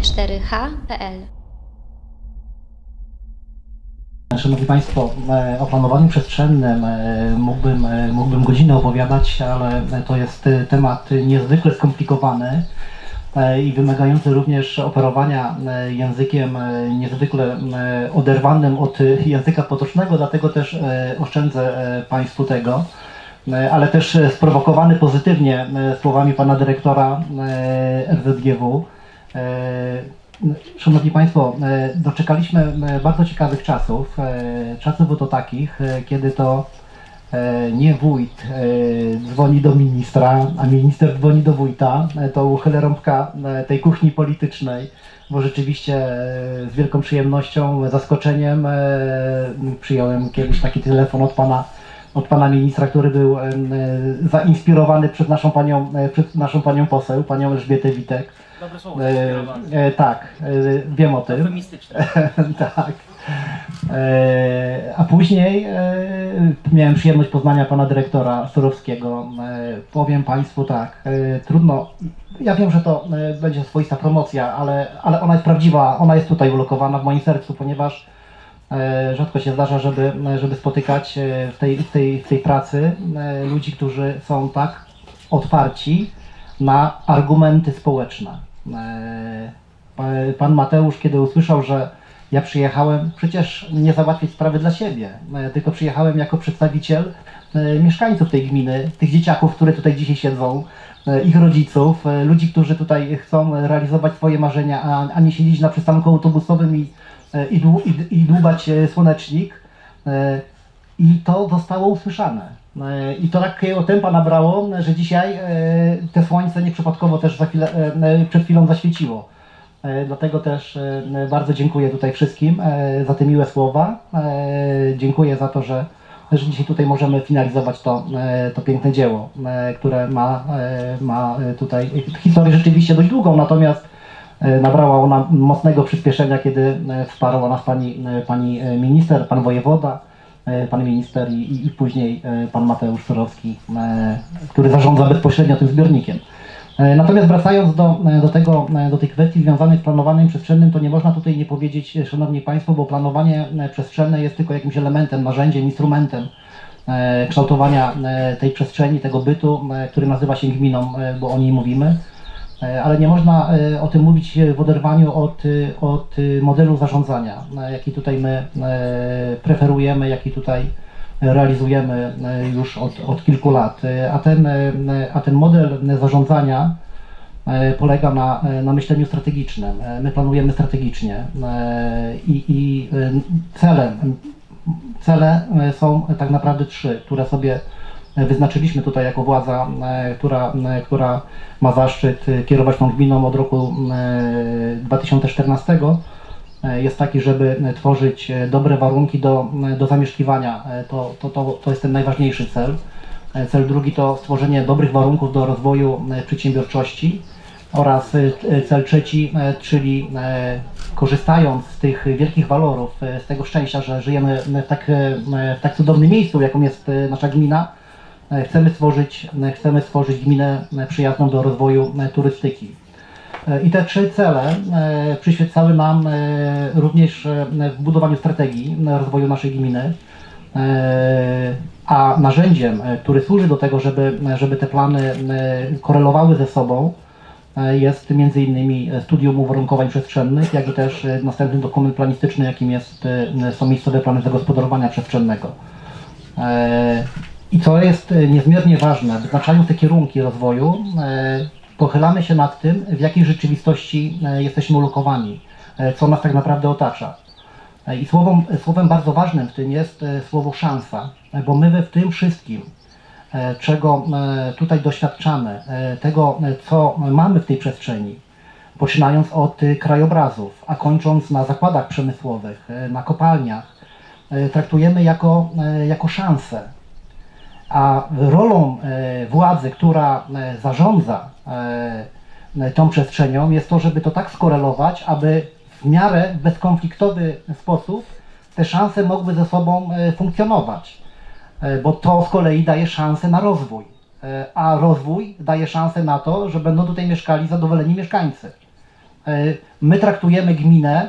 radio24h.pl Szanowni Państwo, e, o planowaniu przestrzennym e, mógłbym, e, mógłbym godzinę opowiadać, ale to jest temat niezwykle skomplikowany i wymagający również operowania językiem niezwykle oderwanym od języka potocznego, dlatego też oszczędzę Państwu tego, ale też sprowokowany pozytywnie słowami Pana Dyrektora RZGW. E, Szanowni Państwo, e, doczekaliśmy e, bardzo ciekawych czasów. Czasów oto takich, kiedy to nie wójt dzwoni do ministra, a minister dzwoni do wójta. To uchylę rąbka tej kuchni politycznej, bo rzeczywiście z wielką przyjemnością, zaskoczeniem przyjąłem kiedyś taki telefon od pana od pana ministra, który był zainspirowany przez naszą panią, przez naszą panią poseł, panią Elżbietę Witek. Dobre słowo, E, e, tak, e, wiem o tym. Eufemistyczne. tak. E, a później e, miałem przyjemność poznania pana dyrektora Surowskiego. E, powiem państwu tak, trudno. Ja wiem, że to będzie swoista promocja, ale, ale ona jest prawdziwa, ona jest tutaj ulokowana w moim sercu, ponieważ rzadko się zdarza, żeby, żeby spotykać w tej, w tej, w tej pracy ludzi, którzy są tak otwarci na argumenty społeczne. E, pa- Pan Mateusz, kiedy usłyszał, że ja przyjechałem przecież nie załatwić sprawy dla siebie, e, tylko przyjechałem jako przedstawiciel e, mieszkańców tej gminy, tych dzieciaków, które tutaj dzisiaj siedzą, ich rodziców, ludzi, którzy tutaj chcą realizować swoje marzenia, a, nie siedzieć na przystanku autobusowym i, i, i, i dłubać słonecznik. I to zostało usłyszane. E, I to takiego tempa nabrało, że dzisiaj e, te słońce nieprzypadkowo też chwilę, e, przed chwilą zaświeciło. Dlatego też bardzo dziękuję tutaj wszystkim za te miłe słowa. Dziękuję za to, że, że dzisiaj tutaj możemy finalizować to, to piękne dzieło, które ma, ma tutaj historię rzeczywiście dość długą, natomiast nabrała ona mocnego przyspieszenia, kiedy wsparła nas pani, pani minister, pan wojewoda, pan minister i, i, później e, pan Mateusz Surowski, e, który zarządza bezpośrednio tym zbiornikiem. E, Natomiast wracając do, e, do, tego, e, do tych kwestii związanych z planowaniem przestrzennym, to nie można tutaj nie powiedzieć, e, Szanowni Państwo, bo planowanie e, przestrzenne jest tylko jakimś elementem, narzędziem, instrumentem e, kształtowania e, tej przestrzeni, tego bytu, e, który nazywa się gminą, e, bo o niej mówimy. E, Ale nie można e, o tym mówić e, w oderwaniu od, od modelu zarządzania, jaki tutaj my preferujemy, jaki tutaj realizujemy już od, od kilku lat. A ten, a ten model zarządzania polega na, na myśleniu strategicznym. My planujemy strategicznie i, i celem, cele są tak naprawdę trzy, które sobie wyznaczyliśmy tutaj jako władza, e, która, e, która ma zaszczyt e, kierować tą gminą od roku e, 2014 e, jest taki, żeby tworzyć dobre warunki do, do zamieszkiwania. To, to, to, to jest ten najważniejszy cel. Cel drugi to stworzenie dobrych warunków do rozwoju przedsiębiorczości oraz cel trzeci, czyli korzystając z tych wielkich walorów, z tego szczęścia, że żyjemy w tak, w tak cudownym miejscu, jaką jest nasza gmina, chcemy stworzyć, chcemy stworzyć gminę e, przyjazną do rozwoju e, turystyki. E, I te trzy cele przyświecały nam również w budowaniu strategii rozwoju naszej gminy. A narzędziem, który służy do tego, żeby, żeby te plany korelowały ze sobą, jest innymi studium uwarunkowań przestrzennych, jak i też następny dokument planistyczny, jakim jest, są miejscowe plany zagospodarowania przestrzennego. I co jest e, niezmiernie ważne, wyznaczając te kierunki rozwoju, e, pochylamy się nad tym, w jakiej rzeczywistości e, jesteśmy ulokowani, co nas tak naprawdę otacza. I słowem, słowem bardzo ważnym w tym jest słowo szansa, bo my we w tym wszystkim, czego tutaj doświadczamy, tego, co mamy w tej przestrzeni, poczynając od krajobrazów, a kończąc na zakładach przemysłowych, na kopalniach, traktujemy jako, jako szansę. A rolą e, władzy, która e, zarządza e, tą przestrzenią, jest to, żeby to tak skorelować, aby w miarę bezkonfliktowy sposób te szanse mogły ze sobą funkcjonować. Bo to z kolei daje szansę na rozwój. A rozwój daje szansę na to, że będą tutaj mieszkali zadowoleni mieszkańcy. My traktujemy gminę,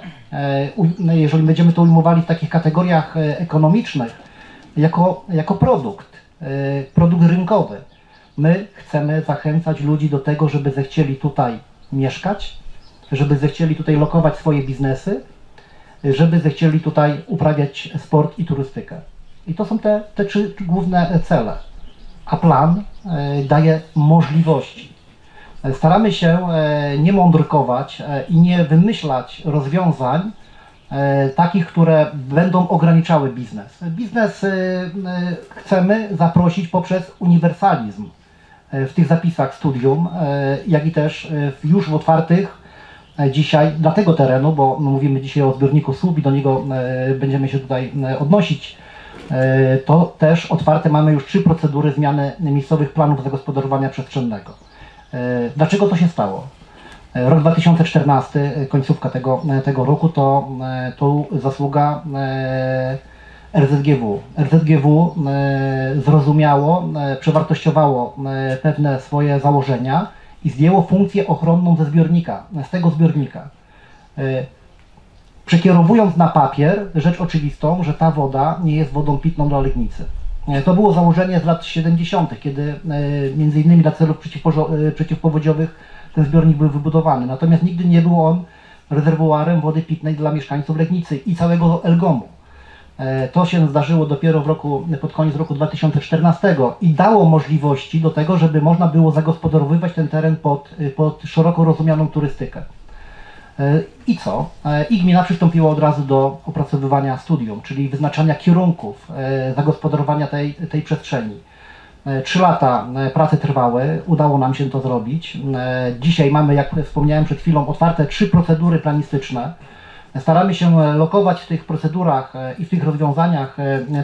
no, jeżeli będziemy to ujmowali w takich kategoriach ekonomicznych, jako, jako produkt, produkt rynkowy. My chcemy zachęcać ludzi do tego, żeby zechcieli tutaj mieszkać, żeby zechcieli tutaj lokować swoje biznesy, żeby zechcieli tutaj uprawiać sport i turystykę. I to są te, te trzy główne cele. A plan e, daje możliwości. Staramy się e, nie mądrkować i nie wymyślać rozwiązań takich, które będą ograniczały biznes. Biznes e, e, chcemy zaprosić poprzez uniwersalizm e, w tych zapisach studium, e, jak i też e, już w otwartych e, dzisiaj dla tego terenu, bo mówimy dzisiaj o zbiorniku Słup i do niego e, będziemy się tutaj e, odnosić, e, to też otwarte mamy już trzy procedury zmiany miejscowych planów zagospodarowania przestrzennego. E, Dlaczego to się stało? Rok 2014, e, końcówka tego, e, tego roku, to, e, to zasługa RZGW. RZGW zrozumiało, przewartościowało pewne swoje założenia i zdjęło funkcję ochronną ze zbiornika, z tego zbiornika. Przekierowując na papier rzecz oczywistą, że ta woda nie jest wodą pitną dla Legnicy. To było założenie z lat 70., kiedy między innymi dla celów przeciwpowodziowych ten zbiornik był wybudowany. Natomiast nigdy nie był on rezerwuarem wody pitnej dla mieszkańców Legnicy i całego Elgomu. E, To się zdarzyło dopiero w roku, pod koniec roku 2014 i dało możliwości do tego, żeby można było zagospodarowywać ten teren pod, y, pod szeroko rozumianą turystykę. E, I co? E, I gmina przystąpiła od razu do opracowywania studium, czyli wyznaczania kierunków zagospodarowania tej, tej przestrzeni. E, Trzy lata e, prace trwały, udało nam się to zrobić. E, Dzisiaj mamy, jak wspomniałem przed chwilą, otwarte trzy procedury planistyczne. Staramy się lokować w tych procedurach i w tych rozwiązaniach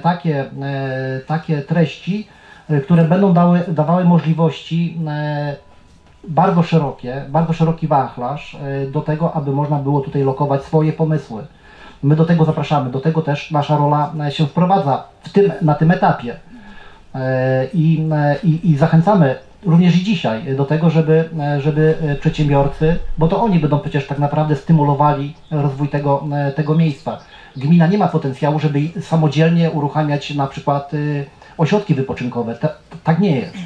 takie, takie treści, które będą dały, dawały możliwości bardzo szerokie, bardzo szeroki wachlarz do tego, aby można było tutaj lokować swoje pomysły. My do tego zapraszamy, do tego też nasza rola się wprowadza w tym, na tym etapie. E, I, e, i, I zachęcamy również i dzisiaj do tego, żeby, e, żeby przedsiębiorcy, bo to oni będą przecież tak naprawdę stymulowali rozwój tego, tego miejsca. Gmina nie ma potencjału, żeby samodzielnie uruchamiać na przykład y, ośrodki wypoczynkowe. Ta, tak nie jest.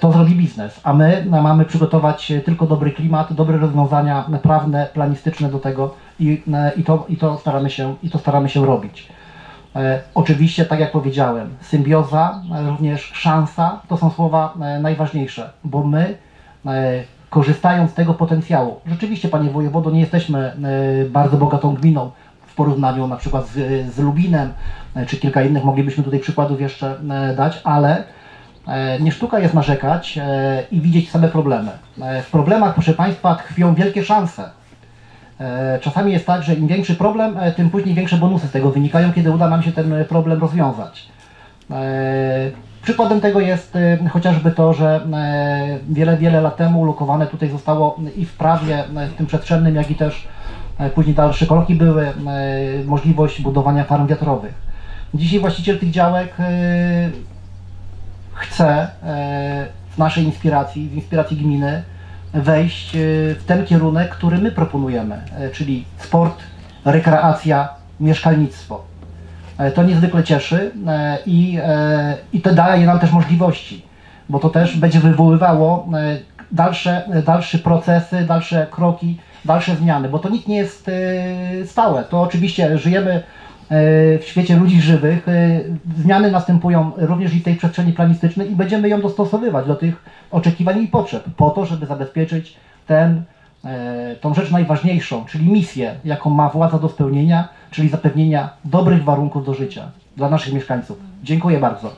To zrobi biznes, a my mamy przygotować tylko dobry klimat, dobre rozwiązania prawne, planistyczne do tego i, i, to, i, to, staramy się, i to staramy się robić. E, Oczywiście, tak jak powiedziałem, symbioza, e, również szansa to są słowa e, najważniejsze, bo my korzystając z tego potencjału, rzeczywiście Panie Wojewodo, nie jesteśmy bardzo bogatą gminą w porównaniu na przykład z, z Lubinem, czy kilka innych, moglibyśmy tutaj przykładów jeszcze dać, ale nie sztuka jest narzekać i widzieć same problemy. W problemach, proszę Państwa, tkwią wielkie szanse. E, Czasami jest tak, że im większy problem, e, tym później większe bonusy z tego wynikają, kiedy uda nam się ten e, problem rozwiązać. Przykładem tego jest chociażby to, że wiele, wiele lat temu ulokowane tutaj zostało i w prawie, w tym przestrzennym, jak i też później dalsze kroki były możliwość budowania farm wiatrowych. Dzisiaj właściciel tych działek chce w naszej inspiracji, w inspiracji gminy wejść e, w ten kierunek, który my proponujemy, e, czyli sport, rekreacja, mieszkalnictwo. E, To niezwykle cieszy e, i, e, i to daje nam też możliwości, bo to też będzie wywoływało dalsze, dalsze procesy, dalsze kroki, dalsze zmiany, bo to nic nie jest stałe. To oczywiście żyjemy w świecie ludzi żywych. e, Zmiany następują również i w tej przestrzeni planistycznej i będziemy ją dostosowywać do tych oczekiwań i potrzeb, po to, żeby zabezpieczyć ten, e, tą rzecz najważniejszą, czyli misję, jaką ma władza do spełnienia, czyli zapewnienia dobrych warunków do życia dla naszych mieszkańców. Dziękuję bardzo.